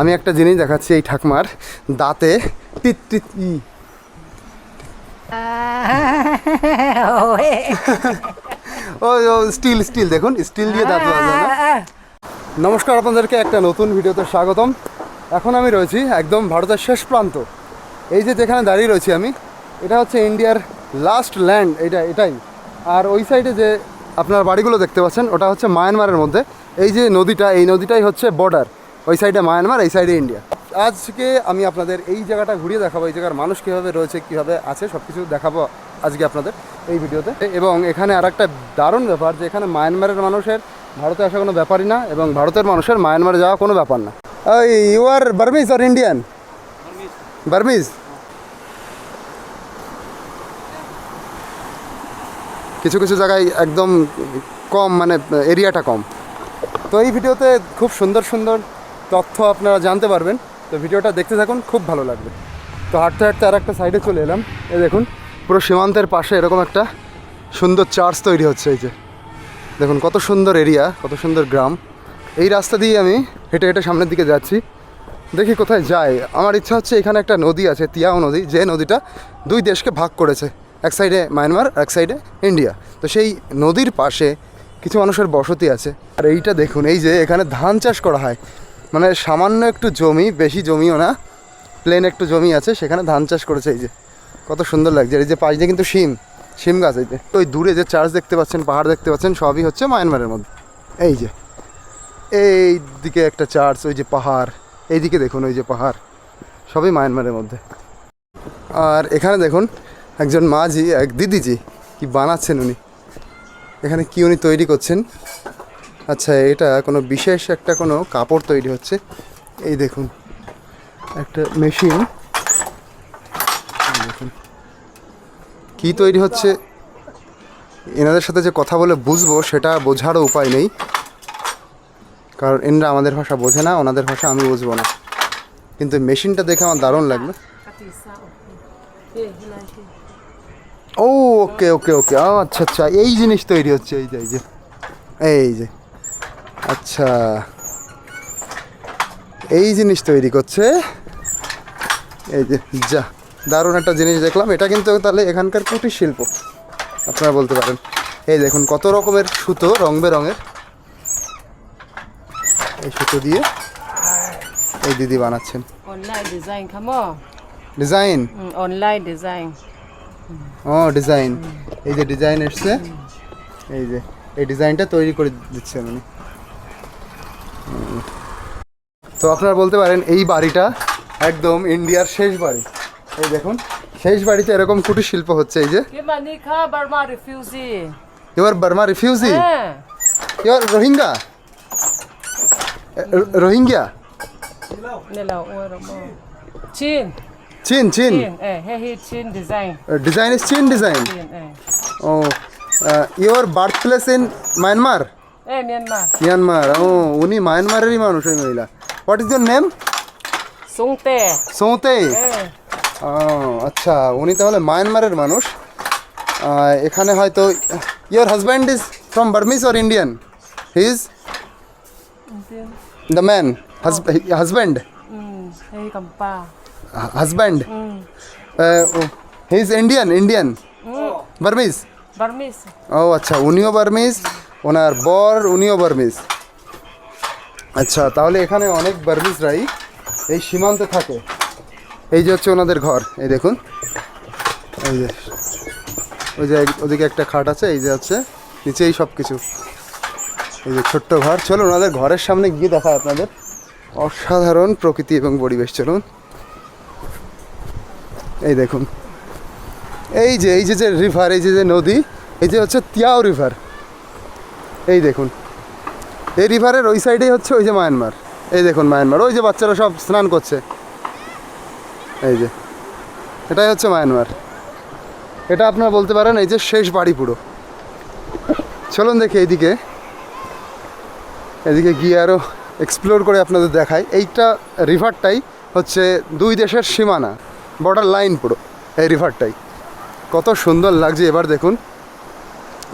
আমি একটা জিনিস দেখাচ্ছি এই ঠাকমার দাঁতে টিট টিট ই। ও স্টিল স্টিল দেখুন স্টিল দিয়ে দাঁত নমস্কার আপনাদেরকে একটা নতুন ভিডিওতে স্বাগতম। এখন আমি রয়েছি একদম ভারতের শেষ প্রান্ত। এই যে যেখানে দাঁড়িয়ে রয়েছি আমি এটা হচ্ছে ইন্ডিয়ার লাস্ট ল্যান্ড এটা এটাই। আর ওই সাইডে যে আপনার বাড়িগুলো দেখতে পাচ্ছেন ওটা হচ্ছে মায়ানমারের মধ্যে। এই যে নদীটা এই নদীটাই হচ্ছে বর্ডার ওই সাইডে মায়ানমার, এই সাইডে ইন্ডিয়া। আজকে আমি আপনাদের এই জায়গাটা ঘুরিয়ে দেখাবো, এই জায়গার মানুষ কীভাবে রয়েছে, কীভাবে আছে সব কিছু দেখাবো আজকে আপনাদের এই ভিডিওতে। এবং এখানে আর একটা দারুণ ব্যাপার যে এখানে মায়ানমারের মানুষের, ভারতে আসা কোনো ব্যাপারই না, এবং ভারতের মানুষের মায়ানমারে যাওয়া কোনো ব্যাপার না। You are Burmese or Indian Burmese কিছু কিছু জায়গায় একদম কম মানে এরিয়াটা কম। তো এই ভিডিওতে খুব সুন্দর সুন্দর তথ্য আপনারা জানতে পারবেন। তো ভিডিওটা দেখতে থাকুন, খুব ভালো লাগবে। তো হাঁটতে হাঁটতে আর একটা সাইডে চলে এলাম। এই দেখুন, পুরো সীমান্তের পাশে এরকম একটা সুন্দর চার্চ তৈরি হচ্ছে এই যে। দেখুন, কত সুন্দর এরিয়া কত সুন্দর গ্রাম। এই রাস্তা দিয়ে আমি হেঁটে হেঁটে সামনের দিকে যাচ্ছি। দেখি কোথায় যায়। আমার ইচ্ছা হচ্ছে এখানে একটা নদী আছে, তিয়াও নদী। যে নদীটা দুই দেশকে ভাগ করেছে। এক সাইডে মায়ানমার এক সাইডে ইন্ডিয়া তো সেই নদীর পাশে কিছু মানুষের বসতি আছে। আর এইটা দেখুন, এই যে এখানে ধান চাষ করা হয়। মানে সামান্য একটু জমি, বেশি জমিও না প্লেন একটু জমি আছে, সেখানে ধান চাষ করেছে এই যে। কত সুন্দর লাগছে। এই যে পাশ দিয়ে কিন্তু শিম শিম গাছ এই যে। ওই দূরে যে চার্চ দেখতে পাচ্ছেন, পাহাড় দেখতে পাচ্ছেন, সবই হচ্ছে মায়ানমারের মধ্যে। এই যে, এই দিকে একটা চার্চ, ওই যে পাহাড় এইদিকে দেখুন, ওই যে পাহাড়, সবই মায়ানমারের মধ্যে। আর এখানে দেখুন, একজন মাঝি, এক দিদিজি, কি বানাচ্ছেন উনি। এখানে কি উনি তৈরি করছেন? আচ্ছা এটা কোনো বিশেষ একটা কোনো কাপড় তৈরি হচ্ছে। এই দেখুন, একটা মেশিন। দেখুন, কি তৈরি হচ্ছে? এনাদের সাথে যে কথা বলে বুঝব, সেটা বোঝারও উপায় নেই। কারণ এনরা আমাদের ভাষা বোঝে না, ওনাদের ভাষা আমি বুঝব না। কিন্তু মেশিনটা দেখে আমার দারুণ লাগল। ও, ওকে ওকে ওকে। আচ্ছা আচ্ছা এই জিনিস তৈরি হচ্ছে, এই যে এই যে এই যে। আচ্ছা। এই জিনিস তৈরি করছে। এই যে যা দারুণ একটা জিনিস দেখলাম। এটা কিন্তু তাহলে এখানকার কুটির শিল্প। আপনারা বলতে পারেন। এই দেখুন কত রকমের সুতো রং বেরঙের। এই সুতো দিয়ে এই দিদি বানাচ্ছেন। Come ডিজাইন Mm, online ও ডিজাইন এই যে ডিজাইন এসছে। এই যে এই ডিজাইনটা তৈরি করে দিচ্ছেন উনি। তো আপনারা বলতে পারেন এই বাড়িটা একদম ইন্ডিয়ার শেষ বাড়ি এই দেখুন শেষ বাড়িতে এরকম কুটির শিল্প হচ্ছে এই যে. Your Burma refugee Eh. Your Rohingya Rohingya. Chin Chin. Design is Chin design. O your birth place in Myanmar Myanmar. Myanmar ও উনি মায়ানমারেরই মানুষ ওই মহিলা what is your name Sungte. সৌতে Eh. ও আচ্ছা উনি তাহলে মায়ানমারের মানুষ আহ, এখানে হয়তো your husband is from Burmese or Indian he is the man husband Mm. Hey, Kampa. Husband Mm. He is Indian Indian Burmese Burmese. ও আচ্ছা উনিও বার্মিস ওনার বর উনিও বার্মিস আচ্ছা তাহলে এখানে অনেক বার্মিসরাই এই সীমান্তে থাকে। এই যে হচ্ছে ওনাদের ঘর, এই দেখুন। এই যে, ওই যে ওদিকে একটা খাট আছে, এই যে হচ্ছে নিচেই সব কিছু এই যে ছোট্ট ঘর, চলুন ওনাদের ঘরের সামনে গিয়ে দেখায় আপনাদের। অসাধারণ প্রকৃতি এবং পরিবেশ, চলুন। এই দেখুন। এই যে এই যে যে রিভার এই যে যে নদী, এই যে হচ্ছে তিয়াও রিভার এই দেখুন। এই রিভারের ওই সাইডেই হচ্ছে ওই যে মায়ানমার এই দেখুন মায়ানমার ওই যে বাচ্চারা সব স্নান করছে। এই যে, এটাই হচ্ছে মায়ানমার এটা আপনারা বলতে পারেন এই যে শেষ বাড়ি পুরো। চলুন দেখি এইদিকে। এদিকে গিয়ে আরও এক্সপ্লোর করে আপনাদের দেখাই। এইটা রিভারটাই হচ্ছে দুই দেশের সীমানা বর্ডার লাইন পুরো। এই রিভারটাই কত সুন্দর লাগছে এবার দেখুন।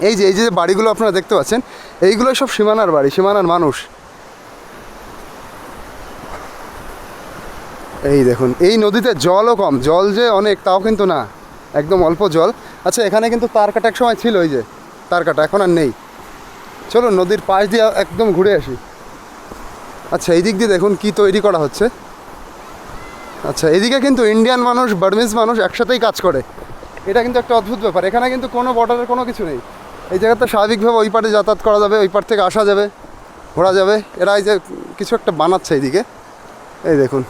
এই যে এই যে বাড়িগুলো আপনারা দেখতে পাচ্ছেন এইগুলো সব সীমানার বাড়ি, সীমানার মানুষ। এই দেখুন, এই নদীতে জলও কম, জল যে অনেক তাও কিন্তু না, একদম অল্প জল। আচ্ছা এখানে কিন্তু তার কাটা এক সময় ছিল ওই যে, তার কাটা, এখন আর নেই। চলো নদীর পাশ দিয়ে একদম ঘুরে আসি। আচ্ছা এই দিক দিয়ে দেখুন কি তৈরি করা হচ্ছে। আচ্ছা এদিকে কিন্তু ইন্ডিয়ান মানুষ, বার্মিজ মানুষ একসাথেই কাজ করে। এটা কিন্তু একটা অদ্ভুত ব্যাপার, এখানে কিন্তু কোনো বর্ডারের কোনো কিছু নেই। এই জায়গাতে স্বাভাবিকভাবে ওই পারে যাতায়াত করা যাবে ওই পার থেকে আসা যাবে ঘোরা যাবে এরা এই যে কিছু একটা বানাচ্ছে এইদিকে এই দেখুন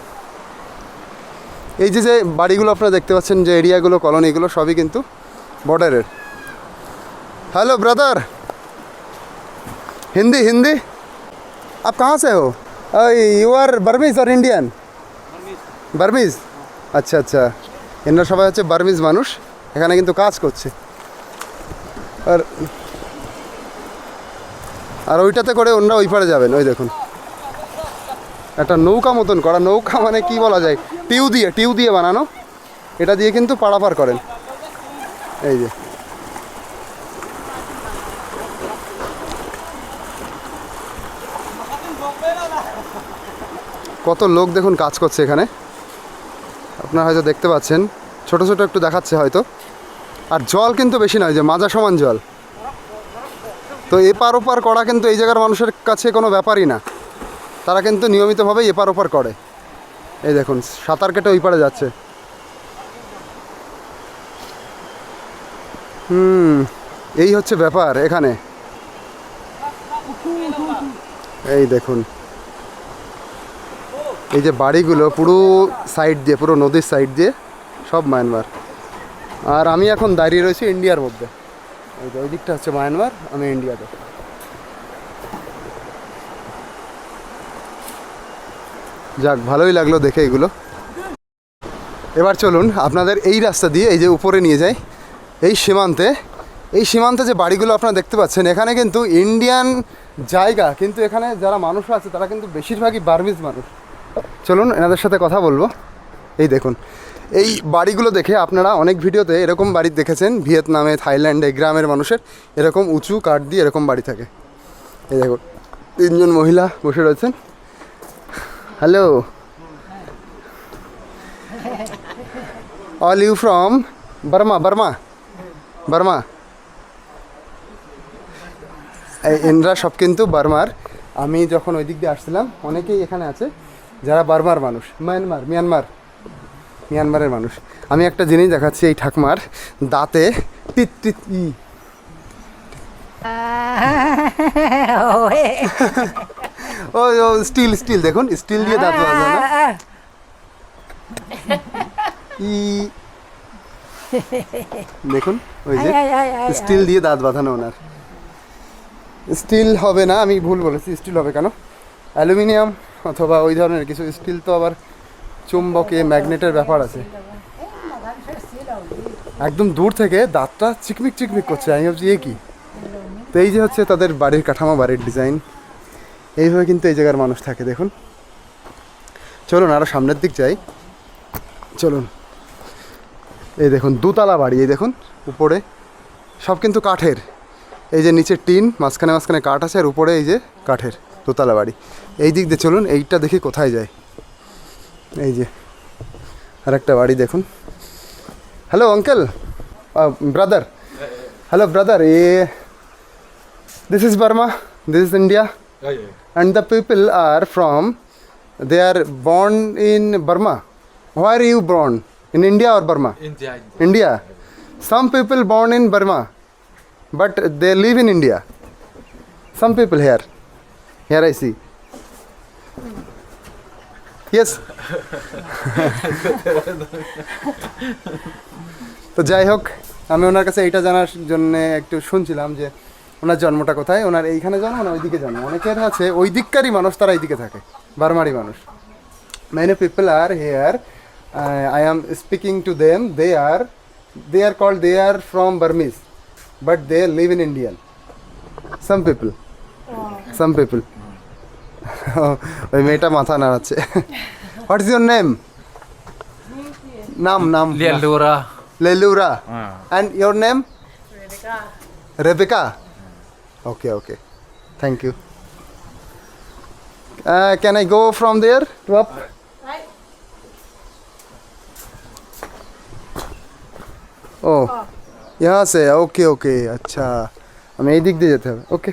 এই যে যে বাড়িগুলো আপনারা দেখতে পাচ্ছেন যে এরিয়াগুলো কলোনিগুলো সবই কিন্তু বর্ডারের হ্যালো ব্রাদার হিন্দি হিন্দি आप कहाँ से हो यू आर बर्मीज और इंडियन বার্মিজ আচ্ছা আচ্ছা এনারা সবাই হচ্ছে বার্মিজ মানুষ এখানে কিন্তু কাজ করছে আর আর ওইটাতে করে অন্যরা ওই পারে যাবেন, ওই দেখুন। একটা নৌকা মতন করা, নৌকা মানে কি বলা যায়? টিউ দিয়ে টিউ দিয়ে বানানো। এটা দিয়ে কিন্তু পারাপার করেন। এই যে। কত লোক দেখুন কাজ করছে এখানে। আপনারা হয়তো দেখতে পাচ্ছেন। ছোট ছোট একটু দেখাচ্ছে হয়তো। আর জল কিন্তু বেশি নয়, যে মাজা সমান জল। তো এপার ওপার করা কিন্তু এই জায়গার মানুষের কাছে কোনো ব্যাপারই না। তারা কিন্তু নিয়মিতভাবেই এপার ওপার করে। এই দেখুন, সাঁতার কেটে ওই পারে যাচ্ছে। হুম, এই হচ্ছে ব্যাপার এখানে। এই দেখুন। এই যে বাড়িগুলো পুরো সাইড দিয়ে, পুরো নদীর সাইড দিয়ে, সব মায়ানমার। আর আমি এখন দাঁড়িয়ে রয়েছি ইন্ডিয়ার মধ্যে। ওই দিকটা হচ্ছে মায়ানমার, আমি ইন্ডিয়াতে যাক, ভালোই লাগল দেখে এগুলো। এবার চলুন, আপনাদের এই রাস্তা দিয়ে, এই যে উপরে নিয়ে যাই, এই সীমান্তে। এই সীমান্তে যে বাড়িগুলো আপনারা দেখতে পাচ্ছেন, এখানে কিন্তু ইন্ডিয়ান জায়গা, কিন্তু এখানে যারা মানুষ আছে, তারা কিন্তু বেশিরভাগই বার্মিজ মানুষ। চলুন, এনাদের সাথে কথা বলব। এই দেখুন এই বাড়িগুলো দেখে আপনারা অনেক ভিডিওতে এরকম বাড়ি দেখেছেন। ভিয়েতনামে, থাইল্যান্ডে, গ্রামের মানুষের এরকম উঁচু কাঠ দিয়ে এরকম বাড়ি থাকে। এই দেখুন তিনজন মহিলা বসে রয়েছেন। Hello all you from Burma Burma Burma এনরা সব কিন্তু বার্মার। আমি যখন ওই দিক দিয়ে আসছিলাম, অনেকেই এখানে আছে যারা বার্মার মানুষ। মায়ানমার মিয়ানমার মিয়ানমারের মানুষ। আমি একটা জিনিস দেখাচ্ছি এই ঠাকমার দাঁতে। টিট টিট ই। ও স্টিল স্টিল দেখুন স্টিল দিয়ে দাঁত না ই। দেখুন ওই যে স্টিল দিয়ে দাঁত বাঁধানো ওনার। স্টিল হবে না আমি ভুল বলেছি স্টিল হবে কেন? অ্যালুমিনিয়াম অথবা ওই ধরনের কিছু স্টিল তো আবার চুম্বকে ম্যাগনেটের ব্যাপার আছে। একদম দূর থেকে দাঁতটা চিকমিক চিকমিক করছে। আমি ভাবছি, এ কি? তো এই যে হচ্ছে তাদের বাড়ির কাঠামো, বাড়ির ডিজাইন। এইভাবে কিন্তু এই জায়গার মানুষ থাকে, দেখুন। চলুন আরও সামনের দিক যাই। চলুন। এই দেখুন, দুতলা বাড়ি, এই দেখুন, উপরে। সব কিন্তু কাঠের। এই যে নিচে টিন, মাঝখানে মাঝখানে কাঠ আছে, আর উপরে এই যে কাঠের দোতলা বাড়ি। এই দিক দিয়ে চলুন, এইটা দেখি কোথায় যায়। এই যে আর একটা বাড়ি দেখুন hello uncle brother hello brother A this is Burma this is India Yeah, yeah. and the people are from they are born in burma where are you born in india or burma India, India. india some people born in burma but they live in india some people here here i see Yes তো যাই হোক আমি ওনার কাছে এইটা জানার জন্য একটু শুনছিলাম যে ওনার জন্মটা কোথায় ওনার এইখানে জন্ম না ওইদিকে জন্ম? অনেকের আছে ওই দিককারই মানুষ তারা এইদিকে থাকে বারমারি মানুষ। Many people are here I am speaking to them they are they are call they are from Burmese but they live in Indian some people some people ওই মেয়েটা মাথা নাড়াচ্ছে। হোয়াট ইজ ইউর নেম নাম নাম। লেলুরা। লেলুরা। And your name Rebecca okay okay thank you can I go from there to up ও ইহাসে okay okay আচ্ছা আমি এই দিক দিয়ে যেতে হবে ওকে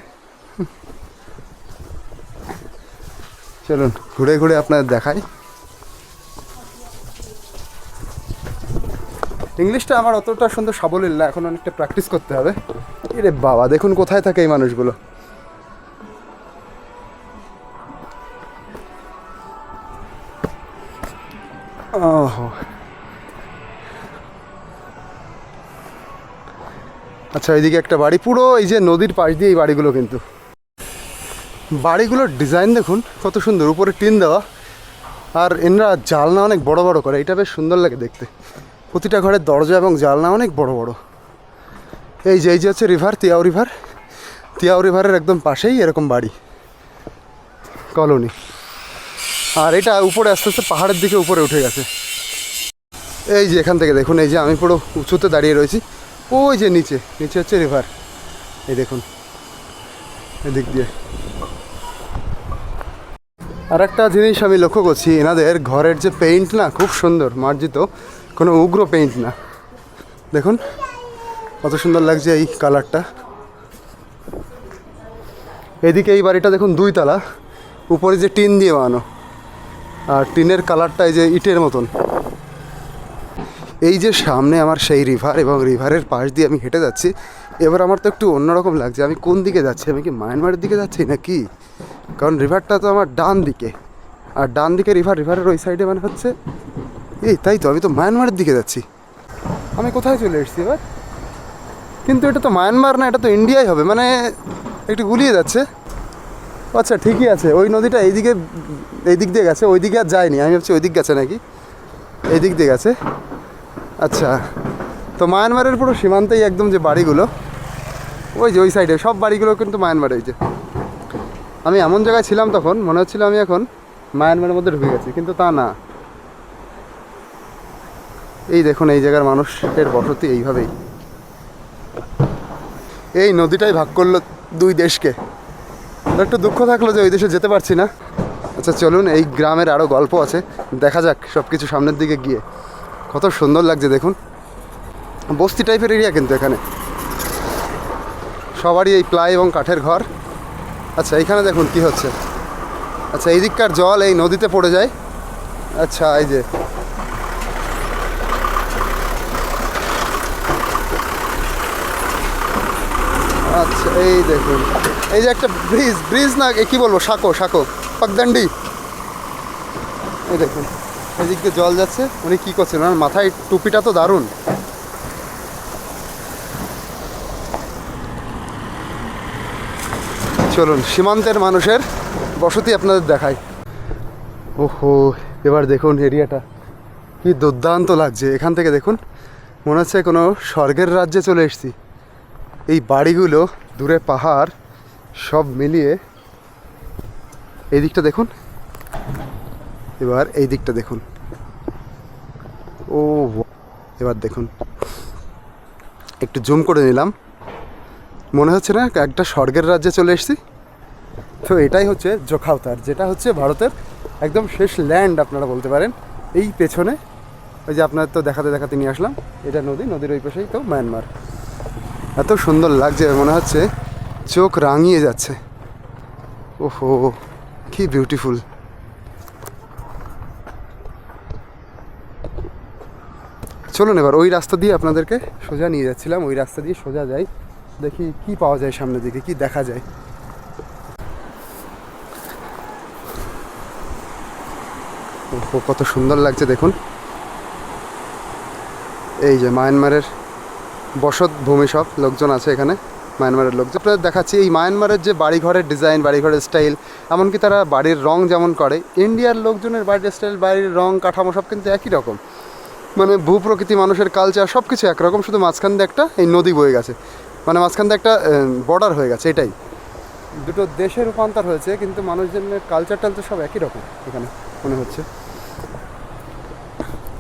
চলুন, ঘুরে ঘুরে আপনাদের দেখাই। ইংলিশটা আমার অতটা সুন্দর সাবলীল না, এখন অনেকটা প্র্যাকটিস করতে হবে। এরে বাবা, দেখুন কোথায় থাকে এই মানুষগুলো। আচ্ছা এইদিকে একটা বাড়ি, পুরো এই যে নদীর পাশ দিয়ে এই বাড়িগুলো কিন্তু। বাড়িগুলোর ডিজাইন দেখুন, কত সুন্দর, উপরে টিন দেওয়া। আর এনরা জালনা অনেক বড় বড় করে, এটা বেশ সুন্দর লাগে দেখতে। প্রতিটা ঘরের দরজা এবং জালনা অনেক বড় বড়। এই যে এই যে হচ্ছে রিভার তিয়াও রিভার তিয়াও রিভারের একদম পাশেই এরকম বাড়ি, কলোনি। আর এটা উপরে আস্তে আস্তে পাহাড়ের দিকে উপরে উঠে গেছে। এই যে এখান থেকে দেখুন, এই যে আমি পুরো উঁচুতে দাঁড়িয়ে রয়েছি। ওই যে নিচে নিচে হচ্ছে রিভার এই দেখুন, এদিক দিয়ে। আর একটা জিনিস আমি লক্ষ্য করছি, এনাদের ঘরের যে পেইন্ট না খুব সুন্দর, মার্জিত, কোনো উগ্র পেইন্ট না। দেখুন, কত সুন্দর লাগছে এই কালারটা এদিকে এই বাড়িটা দেখুন দুই তালা উপরে যে টিন দিয়ে বানানো। আর টিনের কালারটা এই যে ইটের মতন। এই যে সামনে আমার সেই রিভার এবং রিভারের পাশ দিয়ে আমি হেঁটে যাচ্ছি, এবার আমার তো একটু অন্যরকম লাগছে। আমি কোন দিকে যাচ্ছি? আমি কি মায়ানমারের দিকে যাচ্ছি নাকি? কারণ রিভারটা তো আমার ডান দিকে। আর ডান দিকে রিভার রিভারের ওই সাইডে মানে হচ্ছে, এই তাই তো, আমি তো মায়ানমারের দিকে যাচ্ছি। আমি কোথায় চলে এসেছি এবার? কিন্তু এটা তো মায়ানমার না, এটা তো ইন্ডিয়াই হবে মানে একটু গুলিয়ে যাচ্ছে। আচ্ছা ঠিকই আছে, ওই নদীটা এইদিকে এই দিক দিয়ে গেছে ওই দিকে আর যায়নি, আমি ভাবছি ওই দিক গেছে নাকি? এই দিক দিয়ে গেছে। আচ্ছা তো মায়ানমারের পুরো সীমান্তেই একদম যে বাড়িগুলো, ওই যে ওই সাইডে সব বাড়িগুলো কিন্তু মায়ানমারে ওই যে। আমি এমন জায়গায় ছিলাম তখন, মনে হচ্ছিল আমি এখন মায়ানমারের মধ্যে ঢুকে গেছি, কিন্তু তা না। এই দেখুন, এই জায়গার মানুষের বসতি এইভাবেই। এই নদীটাই ভাগ করল দুই দেশকে। একটু দুঃখ থাকল যে ওই দেশে যেতে পারছি না। আচ্ছা চলুন, এই গ্রামের আরও গল্প আছে। দেখা যাক সব কিছু সামনের দিকে গিয়ে। কত সুন্দর লাগছে, দেখুন। বস্তি টাইপের এরিয়া কিন্তু এখানে। সবারই এই প্লাই এবং কাঠের ঘর। আচ্ছা এইখানে দেখুন কি হচ্ছে। আচ্ছা এই দিককার জল এই নদীতে পড়ে যায়। আচ্ছা এই যে। আচ্ছা এই দেখুন। এই যে একটা ব্রিজ ব্রিজ না কি বলব, সাঁকো সাঁকো। পাকদান্ডি এই দেখুন এদিক দিয়ে জল যাচ্ছে। উনি কী করছেন, ওনার মাথায় টুপিটা তো দারুণ। চলুন, সীমান্তের মানুষের বসতি আপনাদের দেখাই। ওহো, এবার দেখুন এরিয়াটা। কি দুর্দান্ত লাগছে। এখান থেকে দেখুন, মনে হচ্ছে কোনো স্বর্গের রাজ্যে চলে এসেছি। এই বাড়িগুলো দূরে পাহাড়, সব মিলিয়ে এই দিকটা দেখুন। এবার এই দিকটা দেখুন। ও, এবার দেখুন। একটু জুম করে নিলাম। মনে হচ্ছে না, একটা স্বর্গের রাজ্যে চলে এসেছি। তো এটাই হচ্ছে জোখাউতার যেটা হচ্ছে ভারতের একদম শেষ ল্যান্ড আপনারা বলতে পারেন। এই পেছনে, ওই যে আপনার তো দেখাতে দেখাতে নিয়ে আসলাম, এটা নদী, নদীর ওই পাশেই তো মায়ানমার এত সুন্দর লাগছে, মনে হচ্ছে চোখ রাঙিয়ে যাচ্ছে। ওহো, কি বিউটিফুল চলুন এবার ওই রাস্তা দিয়ে আপনাদেরকে সোজা নিয়ে যাচ্ছিলাম, ওই রাস্তা দিয়ে সোজা যাই। দেখি কি পাওয়া যায় সামনের দিকে, কি দেখা যায়। কত সুন্দর লাগছে দেখুন। এই যে মায়ানমারের বসত ভূমি সব লোকজন আছে এখানে, মায়ানমারের লোকজন। আপনাদের দেখাচ্ছি, এই মায়ানমারের যে বাড়িঘরের ডিজাইন বাড়িঘরের স্টাইল এমনকি তারা বাড়ির রং যেমন করে, ইন্ডিয়ার লোকজনের বাড়ির স্টাইল বাড়ির রং, কাঠামো সব কিন্তু একই রকম। মানে ভূপ্রকৃতি, মানুষের কালচার সব কিছু একরকম, শুধু মাঝখান দিয়ে একটা, এই নদী বয়ে গেছে। মানে মাঝখান দিয়ে একটা বর্ডার হয়ে গেছে এটাই। দুটো দেশের রূপান্তর হয়েছে কিন্তু মানুষজনের কালচার টালচার সব একই রকম এখানে মনে হচ্ছে।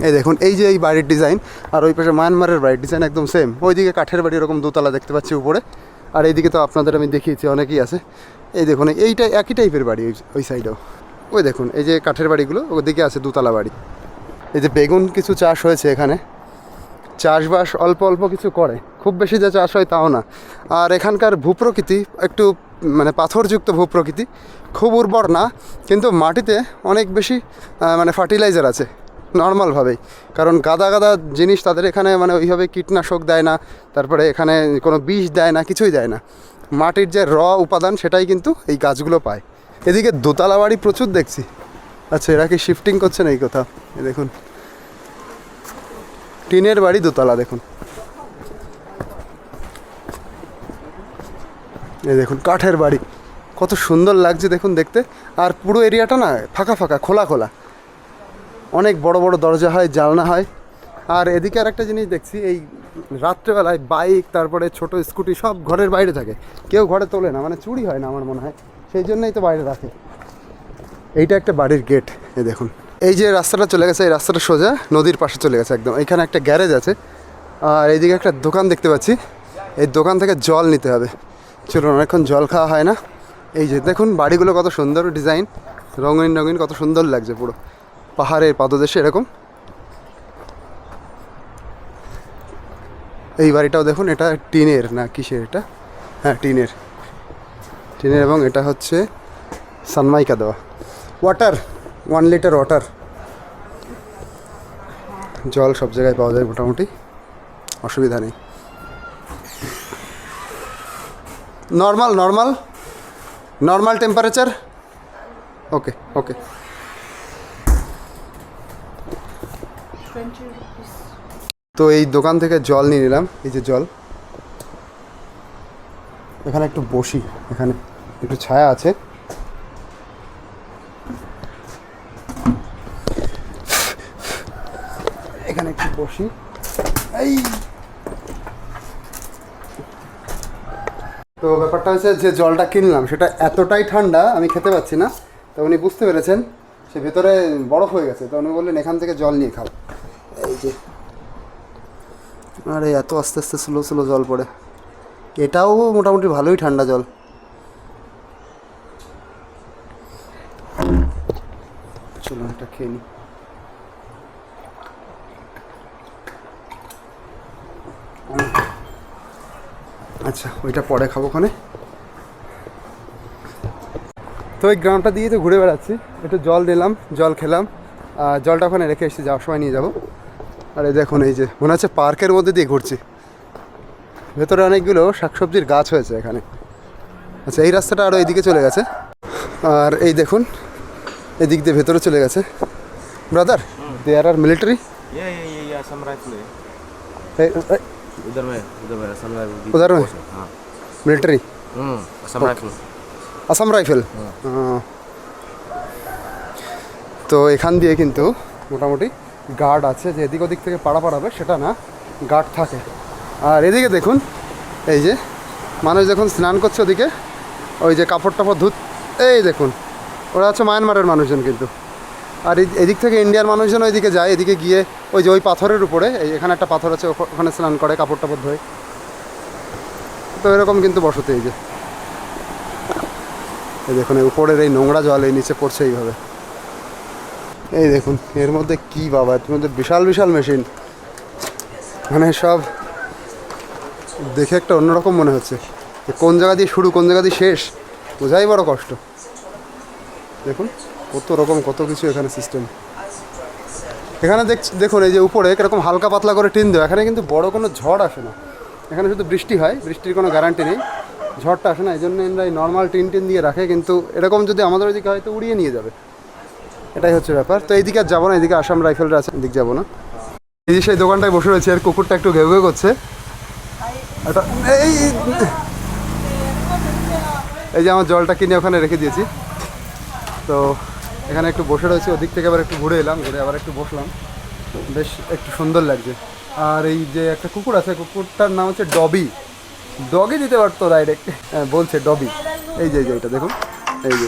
এই দেখুন এই যে এই বাড়ির ডিজাইন আর ওই পাশে মায়ানমারের বাড়ির ডিজাইন একদম সেম ওইদিকে কাঠের বাড়ি এরকম দোতলা দেখতে পাচ্ছি উপরে। আর এইদিকে তো আপনাদের আমি দেখিয়েছি অনেকেই আছে। এই দেখুন এইটা একই টাইপের বাড়ি ওই ওই সাইডেও ওই দেখুন এই যে কাঠের বাড়িগুলো ওদিকে আছে দুতলা বাড়ি। এই যে বেগুন কিছু চাষ হয়েছে এখানে। চাষবাস অল্প অল্প কিছু করে। খুব বেশি যে চাষ হয় তাও না। আর এখানকার ভূপ্রকৃতি একটু মানে পাথরযুক্ত ভূপ্রকৃতি খুব উর্বর না, কিন্তু মাটিতে অনেক বেশি মানে ফার্টিলাইজার আছে নর্মালভাবেই কারণ গাদা গাদা জিনিস তাদের এখানে মানে ওইভাবে কীটনাশক দেয় না, তারপরে এখানে কোনো বিষ দেয় না, কিছুই দেয় না। মাটির যে র উপাদান সেটাই কিন্তু এই গাছগুলো পায়। এদিকে দোতলা বাড়ি প্রচুর দেখছি। আচ্ছা এরা কি শিফটিং করছে না এই এই দেখুন। টিনের বাড়ি দোতলা, দেখুন। এই দেখুন, কাঠের বাড়ি। কত সুন্দর লাগছে, দেখুন দেখতে। আর পুরো এরিয়াটা না ফাঁকা ফাঁকা, খোলা খোলা। অনেক বড় বড় দরজা হয়, জানলা হয়। আর এদিকে আর একটা জিনিস দেখছি, এই রাত্রেবেলায় বাইক, তারপরে ছোট স্কুটি, সব ঘরের বাইরে থাকে। কেউ ঘরে তোলে না মানে চুরি হয় না আমার মনে হয়। সেই জন্যই তো বাইরে রাখে। এইটা একটা বাড়ির গেট এ দেখুন। এই যে রাস্তাটা চলে গেছে, এই রাস্তাটা সোজা নদীর পাশে চলে গেছে একদম। এখানে একটা গ্যারেজ আছে। আর এইদিকে একটা দোকান দেখতে পাচ্ছি। এই দোকান থেকে জল নিতে হবে। চলুন, অনেকক্ষণ জল খাওয়া হয় না। এই যে দেখুন, বাড়িগুলো কত সুন্দর ডিজাইন। রঙিন রঙিন, কত সুন্দর লাগছে পুরো। পাহাড়ের পাদদেশে এরকম। এই বাড়িটাও দেখুন, এটা টিনের না কিসের এটা? হ্যাঁ টিনের। টিনের এবং এটা হচ্ছে সানমাইকা দেওয়া। ওয়াটার! ওয়ান লিটার ওয়াটার জল সব জায়গায় পাওয়া যায় মোটামুটি। অসুবিধা নেই। Normal normal normal temperature okay okay তো এই দোকান থেকে জল নিয়ে নিলাম, এই যে জল। এখানে একটু বসি, এখানে একটু ছায়া আছে এখানে একটু বসি এই তো ব্যাপারটা হচ্ছে যে জলটা কিনলাম, সেটা এতটাই ঠান্ডা, আমি খেতে পাচ্ছি না। তো উনি বুঝতে পেরেছেন, সে ভেতরে বরফ হয়ে গেছে। তো উনি বললেন, এখান থেকে জল নিয়ে খাও। এই যে। আরে, এত আস্তে আস্তে স্লো স্লো জল পড়ে। এটাও মোটামুটি ভালোই ঠান্ডা জল। চলুন এটা খেয়ে নিই আচ্ছা ওইটা পরে খাব ওখানে। তো ওই গ্রামটা দিয়ে তো ঘুরে বেড়াচ্ছি। একটু জল দিলাম জল খেলাম আর জলটা ওখানে রেখে এসেছি যাওয়ার সময় নিয়ে যাব। আর এই দেখুন এই যে মনে হচ্ছে পার্কের মধ্যে দিয়ে ঘুরছি। ভেতরে অনেকগুলো শাকসবজির গাছ হয়েছে এখানে। আচ্ছা এই রাস্তাটা আরও এইদিকে চলে গেছে। আর এই দেখুন এদিক দিয়ে ভেতরে চলে গেছে। ব্রাদার দেয়ার আর মিলিটারি ये ये ये ये असम राइफल है उधर में उधर में असम राइफल उधर में? हाँ মিলিটারি हम्म असम राइफल আসাম রাইফেল তো এখান দিয়ে কিন্তু মোটামুটি গার্ড আছে যে এদিক ওদিক থেকে পাড়া পাড়াবে সেটা না গার্ড থাকে আর এদিকে দেখুন এই যে মানুষ যখন স্নান করছে ওদিকে ওই যে কাপড় টাপড় ধুত এই দেখুন ওরা হচ্ছে মায়ানমারের মানুষজন কিন্তু আর এদিক থেকে ইন্ডিয়ার মানুষজন ওইদিকে যায়, এদিকে গিয়ে ওই যে ওই পাথরের উপরে, এই এখানে একটা পাথর আছে, ওখ- ওখানে স্নান করে, কাপড় টাপড় ধোয়। তো এরকম কিন্তু বসতে এই যে। এই দেখুন, এই উপরের এই নোংরা জল, এই নিচে পড়ছে এইভাবে। এই দেখুন, এর মধ্যে কি বাবা, এর মধ্যে বিশাল বিশাল মেশিন। মানে সব দেখে একটা অন্যরকম মনে হচ্ছে। কোন জায়গা দিয়ে শুরু, কোন জায়গা দিয়ে শেষ, বোঝাই বড় কষ্ট। দেখুন। কত রকম কত কিছু এখানে সিস্টেম এখানে দেখ, দেখুন, এই যে উপরে কীরকম হালকা পাতলা করে টিন দেওয়া, এখানে কিন্তু বড় কোনো ঝড় আসে না। এখানে শুধু বৃষ্টি হয়, বৃষ্টির কোনো গ্যারান্টি নেই। ঝড়টা আসে না, এই জন্য এরা নর্মাল টিন টিন দিয়ে রাখে, কিন্তু এরকম যদি আমাদের ওইদিকে হয় তো উড়িয়ে নিয়ে যাবে। এটাই হচ্ছে ব্যাপার। তো এইদিকে আর যাব না এদিকে আসাম রাইফেলটা আছে, এদিকে যাব না। এই যে সেই দোকানটায় বসে রয়েছে আর কুকুরটা একটু ঘেউ ঘেউ করছে। এই এই যে আমার জলটা কিনে ওখানে রেখে দিয়েছি। তো এখানে একটু বসে রয়েছি, ওদিক থেকে আবার একটু ঘুরে এলাম, ঘুরে আবার একটু বসলাম। বেশ একটু সুন্দর লাগছে। আর এই যে একটা কুকুর আছে, কুকুরটার নাম হচ্ছে ডবি। ডগই দিতে পারতো ডাইরেক্ট হ্যাঁ বলছে ডবি। এই যে এই যে এটা দেখুন। এই যে।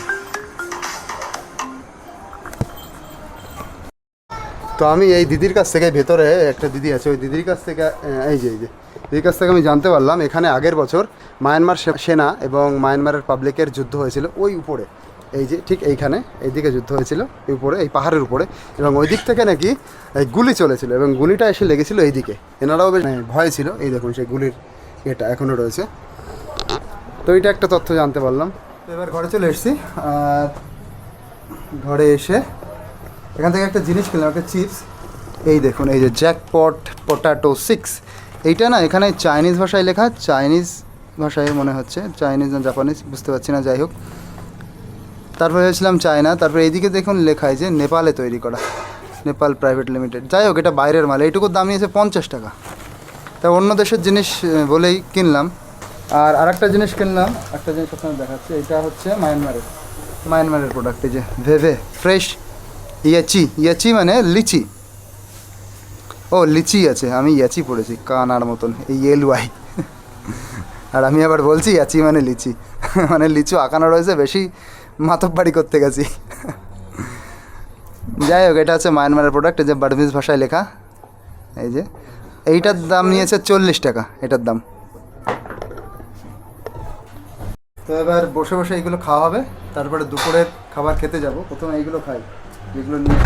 তো আমি এই দিদির কাছ থেকে ভেতরে একটা দিদি আছে, ওই দিদির কাছ থেকে এই যে এই যে। দিদির কাছ থেকে আমি জানতে পারলাম, এখানে আগের বছর মায়ানমার সেনা এবং মায়ানমারের পাবলিকের যুদ্ধ হয়েছিল, ওই উপরে। এই যে ঠিক এইখানে এইদিকে যুদ্ধ হয়েছিল, এই উপরে, এই পাহাড়ের উপরে এবং ওই দিক থেকে নাকি এই গুলি চলেছিল এবং গুলিটা এসে লেগেছিল এইদিকে। এনারাও বেশ ভয় ছিল, এই দেখুন সেই গুলির এটা এখনও রয়েছে। তো এইটা একটা তথ্য জানতে পারলাম। তো এবার ঘরে চলে এসেছি, আর ঘরে এসে এখান থেকে একটা জিনিস কিনলাম, একটা চিপস। এই দেখুন, এই যে জ্যাকপট পটাটো সিক্স। এইটা না এখানে চাইনিজ ভাষায় লেখা, চাইনিজ ভাষায় মনে হচ্ছে, চাইনিজ না জাপানিজ, বুঝতে পারছি না, যাই হোক। তারপরে ভেবেছিলাম চায়না, তারপরে এইদিকে দেখুন লেখায় যে নেপালে তৈরি করা, নেপাল প্রাইভেট লিমিটেড। যাই হোক, এটা বাইরের মাল, এইটুকুর দাম নিয়েছে পঞ্চাশ টাকা। তা অন্য দেশের জিনিস বলেই কিনলাম। আর আরেকটা জিনিস কিনলাম, একটা জিনিস আপনার দেখাচ্ছি, এটা হচ্ছে মায়ানমারের মায়ানমারের প্রোডাক্ট এই যে ভেভে ফ্রেশ ইয়াচি ইয়াচি মানে লিচি। ও, লিচি আছে, আমি ইয়াচি পড়েছি, কানার মতন, এই এল ওয়াই। আর আমি আবার বলছি, ইয়াচি মানে লিচি। মানে লিচু আঁকানো রয়েছে, বেশি মাতব্বাড়ি করতে গেছি। যাই হোক, এটা হচ্ছে মায়ানমারের প্রোডাক্ট যে বার্মিজ ভাষায় লেখা। এই যে, এইটার দাম নিয়েছে চল্লিশ টাকা, এটার দাম। তো এবার বসে বসে এইগুলো খাওয়া হবে, তারপরে দুপুরের খাবার খেতে যাব। প্রথমে এইগুলো খাই, যেগুলো নিয়ে